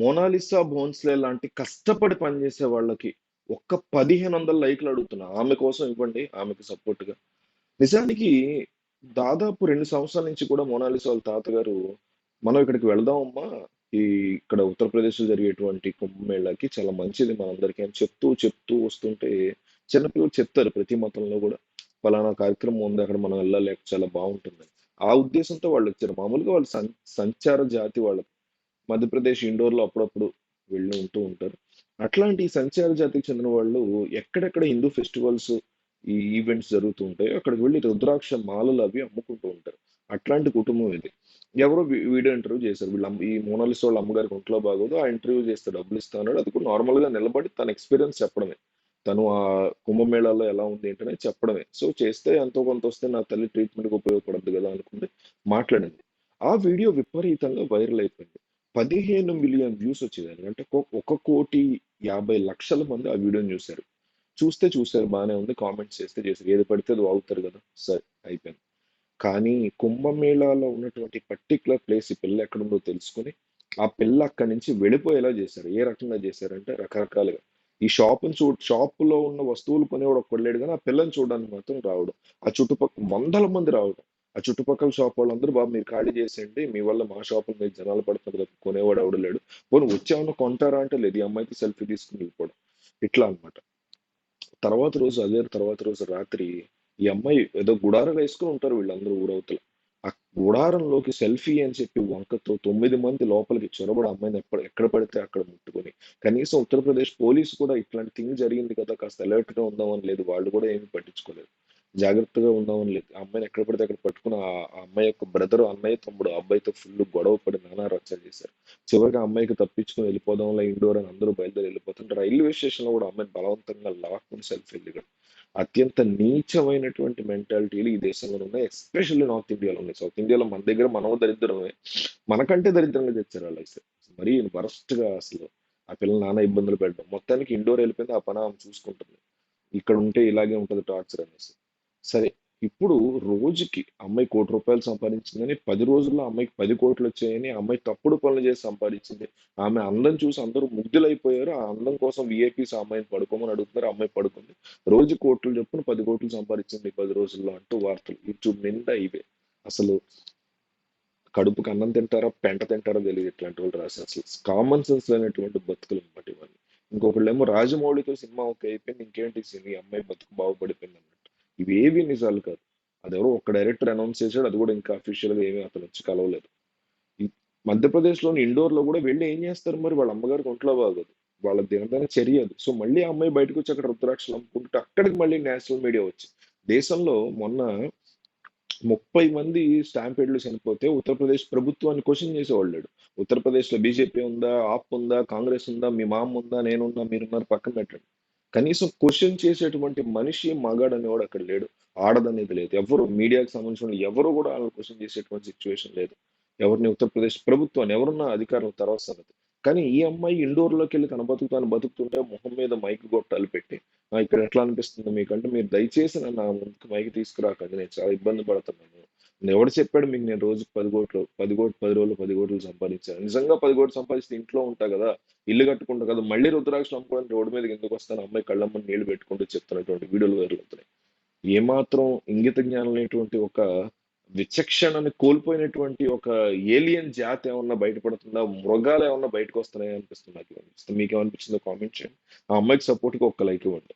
Mona Lisa Bhosle లాంటి కష్టపడి పనిచేసే వాళ్ళకి ఒక్క పదిహేను వందల లైక్లు అడుగుతున్నా. ఆమె కోసం ఇవ్వండి ఆమెకు సపోర్ట్గా నిజానికి దాదాపు రెండు సంవత్సరాల నుంచి కూడా మోనాలిసా వాళ్ళ తాతగారు మనం ఇక్కడికి వెళదామమ్మా. ఈ ఇక్కడ ఉత్తరప్రదేశ్లో జరిగేటువంటి కుంభమేళాకి చాలా మంచిది మనందరికీ అని చెప్తూ చెప్తూ వస్తుంటే చిన్నపిల్లలు చెప్తారు ప్రతి మతంలో కూడా. ఫలానా కార్యక్రమం ఉంది అక్కడ మనం వెళ్ళాలి చాలా బాగుంటుంది ఆ ఉద్దేశంతో వాళ్ళు వచ్చారు. మామూలుగా వాళ్ళు సంచార జాతి వాళ్ళకి మధ్యప్రదేశ్ ఇండోర్లో అప్పుడప్పుడు వెళ్ళి ఉంటూ ఉంటారు. అట్లాంటి సంచార జాతికి చెందిన వాళ్ళు ఎక్కడెక్కడ హిందూ ఫెస్టివల్స్ ఈ ఈవెంట్స్ జరుగుతూ ఉంటాయో అక్కడికి వెళ్ళి రుద్రాక్ష మాలలు అవి అమ్ముకుంటూ ఉంటారు. అట్లాంటి కుటుంబం ఇది. ఎవరో వీడియో ఇంటర్వ్యూ చేశారు. వీళ్ళ ఈ మోనాలిస్ వాళ్ళ అమ్మగారికి ఒంట్లో బాగోదు. ఆ ఇంటర్వ్యూ చేస్తే డబ్బులు ఇస్తా అది కూడా నార్మల్గా నిలబడి తన ఎక్స్పీరియన్స్ చెప్పడమే. తను ఆ కుంభమేళాలో ఎలా ఉంది ఏంటనే చెప్పడమే. సో చేస్తే ఎంతో కొంత వస్తే నా తల్లి ట్రీట్మెంట్కి ఉపయోగపడద్దు కదా అనుకుంటే మాట్లాడింది. ఆ వీడియో విపరీతంగా వైరల్ అయిపోయింది. పదిహేను మిలియన్ వ్యూస్ వచ్చేదాన్ని. అంటే ఒక కోటి యాభై లక్షల మంది ఆ వీడియోని చూశారు. చూస్తే చూశారు బాగానే ఉంది. కామెంట్స్ చేస్తే చేశారు. ఏది పడితే అది వాగుతారు కదా. సరే అయిపోయింది. కానీ కుంభమేళాలో ఉన్నటువంటి పర్టికులర్ ప్లేస్ ఈ పిల్ల ఎక్కడుందో తెలుసుకుని ఆ పిల్ల అక్కడి నుంచి వెళ్ళిపోయేలా చేశారు. ఏ రకంగా చేశారంటే రకరకాలుగా. ఈ షాప్ని చూ షాపులో ఉన్న వస్తువులు కొనేవాడు ఒక్కడలేడు కానీ ఆ పిల్లని చూడడానికి మాత్రం రావడం. ఆ చుట్టుపక్కల వందల మంది రావడం. ఆ చుట్టుపక్కల షాప్ వాళ్ళందరూ బాబు మీరు ఖాళీ చేసేయండి మీ వల్ల మా షాపుల మీద జనాలు పడుతున్నారు కదా కొనేవాడు ఎవడు లేడు. పోనీ వచ్చామన్నా కొంటారా అంటే లేదు ఈ అమ్మాయికి సెల్ఫీ తీసుకుని వెళ్ళిపోవడం. ఇట్లా అన్నమాట. తర్వాత రోజు అదే తర్వాత రోజు రాత్రి ఈ అమ్మాయి ఏదో గుడారం వేసుకుని ఉంటారు వీళ్ళందరూ ఊరవతల. ఆ గుడారంలోకి సెల్ఫీ అని చెప్పి వంకతో తొమ్మిది మంది లోపలికి చొరబడి అమ్మాయిని ఎక్కడ ఎక్కడ పడితే అక్కడ ముట్టుకొని కనీసం ఉత్తరప్రదేశ్ పోలీసు కూడా ఇట్లాంటి థింగ్ జరిగింది కదా కాస్త అలర్ట్గా ఉందామని లేదు వాళ్ళు కూడా ఏమీ పట్టించుకోలేదు. జాగ్రత్తగా ఉందామని లేదు ఆ అమ్మాయిని ఎక్కడ పడితే అక్కడ పట్టుకుని ఆ అమ్మాయి యొక్క బ్రదర్ అన్నయ్య తమ్ముడు ఆ అబ్బాయితో ఫుల్ గొడవ పడి నానా రచ్చ చేశారు. చివరికి ఆ అమ్మాయికి తప్పించుకుని వెళ్ళిపోదాంలా ఇండోర్ అని అందరూ బయలుదేరి వెళ్ళిపోతుంటే రైల్వే స్టేషన్లో కూడా అమ్మాయిని బలవంతంగా లాక్కుని సెల్ఫ్ వెళ్ళాడు అత్యంత నీచమైనటువంటి మెంటాలిటీలు ఈ దేశంలో ఉన్నాయి. ఎస్పెషల్లీ నార్త్ ఇండియాలో ఉన్నాయి. సౌత్ ఇండియాలో మన దగ్గర మనం దరిద్రమే. మనకంటే దరిద్రంగా తెచ్చారు వాళ్ళు అయితే మరీ వరస్ట్గా అసలు ఆ పిల్లలు నానా ఇబ్బందులు పెట్టడం. మొత్తానికి ఇండోర్ వెళ్ళిపోయింది ఆ పని ఆమె చూసుకుంటుంది. ఇక్కడ ఉంటే ఇలాగే ఉంటుంది టార్చర్ అనేసి. సరే ఇప్పుడు రోజుకి అమ్మాయి కోటి రూపాయలు సంపాదించిందని పది రోజుల్లో అమ్మాయికి పది కోట్లు వచ్చాయని అమ్మాయి తప్పుడు పనులు చేసి సంపాదించింది. ఆమె అందం చూసి అందరూ ముగ్ధులైపోయారు. ఆ అందం కోసం విఐపీస్ అమ్మాయిని పడుకోమని అడుగుతున్నారు. అమ్మాయి పడుకుంది. రోజు కోట్లు చెప్పున పది కోట్లు సంపాదించింది పది రోజుల్లో అంటూ వార్తలు. యూట్యూబ్ నిండా ఇవే. అసలు కడుపుకి అన్నం తింటారా పెంట తింటారో తెలియదు ఇట్లాంటి వాళ్ళు రాసి అసలు. కామన్ సెన్స్ లేనటువంటి బతుకులు అనమాట ఇవన్నీ. ఇంకొకళ్ళేమో రాజమౌళితో సినిమా ఒక అయిపోయింది. ఇంకేంటి సినిమా ఈ అమ్మాయి బతుకు బాగుపడిపోయింది ఇవి ఏవి నిజాలు కాదు. అది ఎవరో ఒక డైరెక్టర్ అనౌన్స్ చేశాడు అది కూడా ఇంకా అఫీషియల్గా ఏమీ అతను వచ్చి కలవలేదు. మధ్యప్రదేశ్లోని మధ్యప్రదేశ్లోని ఇండోర్లో కూడా వెళ్ళి ఏం చేస్తారు మరి? వాళ్ళ అమ్మగారికి ఒంట్లో బాగోదు. వాళ్ళ దినదన చర్య అది సో మళ్ళీ ఆ అమ్మాయి బయటకు వచ్చి అక్కడ రుద్రాక్షలు అమ్ముకుంటే అక్కడికి మళ్ళీ నేషనల్ మీడియా వచ్చి. దేశంలో మొన్న ముప్పై మంది స్టాంపేడ్లు చనిపోతే ఉత్తరప్రదేశ్ ప్రభుత్వాన్ని క్వశ్చన్ చేసేవాళ్ళు ఉత్తరప్రదేశ్లో ఉత్తరప్రదేశ్లో బీజేపీ ఉందా? ఆప్ ఉందా? కాంగ్రెస్ ఉందా? మీ మామ ఉందా? నేనున్నా మీరున్నారు పక్కన పెట్టండి. కనీసం క్వశ్చన్ చేసేటువంటి మనిషి మగాడు అనేవాడు అక్కడ లేడు. ఆడదనేది లేదు. ఎవరు మీడియాకి సంబంధించిన ఎవరు కూడా వాళ్ళు క్వశ్చన్ చేసేటువంటి సిచ్యువేషన్ లేదు. ఎవరిని ఉత్తరప్రదేశ్ ప్రభుత్వాన్ని ఎవరున్నా అధికారం తర్వాత సంగతి కానీ ఈ అమ్మాయి ఇండోర్లోకి వెళ్ళి తన బతుకు తాను బతుకుతుంటే మొహం మీద మైక్ గొట్టాలు పెట్టి ఇక్కడ ఎట్లా అనిపిస్తుంది మీకంటే? మీరు దయచేసి నన్ను నా ముందుకు మైక్ తీసుకురాకండి. నేను చాలా ఇబ్బంది పడుతున్నాను. ఎవడు చెప్పాడు మీకు నేను రోజుకి పది కోట్లు పది కోట్లు పది రోజులు పది కోట్లు సంపాదించాను. నిజంగా పది కోట్లు సంపాదిస్తే ఇంట్లో ఉంటా కదా ఇల్లు కట్టుకుంటా కదా మళ్ళీ రుద్రాక్షలు అమ్ముకోవడానికి రోడ్డు మీదకి ఎందుకు వస్తాను అమ్మాయి కళ్ళమ్మ నీళ్ళు పెట్టుకుంటూ చెప్తున్నటువంటి వీడియోలు వైరల్ ఏమాత్రం ఇంగిత జ్ఞానం లేనటువంటి ఒక విచక్షణని కోల్పోయినటువంటి ఒక ఏలియన్ జాతి ఏమన్నా బయటపడుతుందా? మృగాలు ఏమన్నా బయటకు వస్తున్నాయి అనిపిస్తుంది నాకు. అనిపిస్తుంది మీకు ఏమనిపించిందో కామెంట్ చేయండి. ఆ అమ్మాయికి సపోర్ట్గా ఒక్క లైక్ ఇవ్వండి.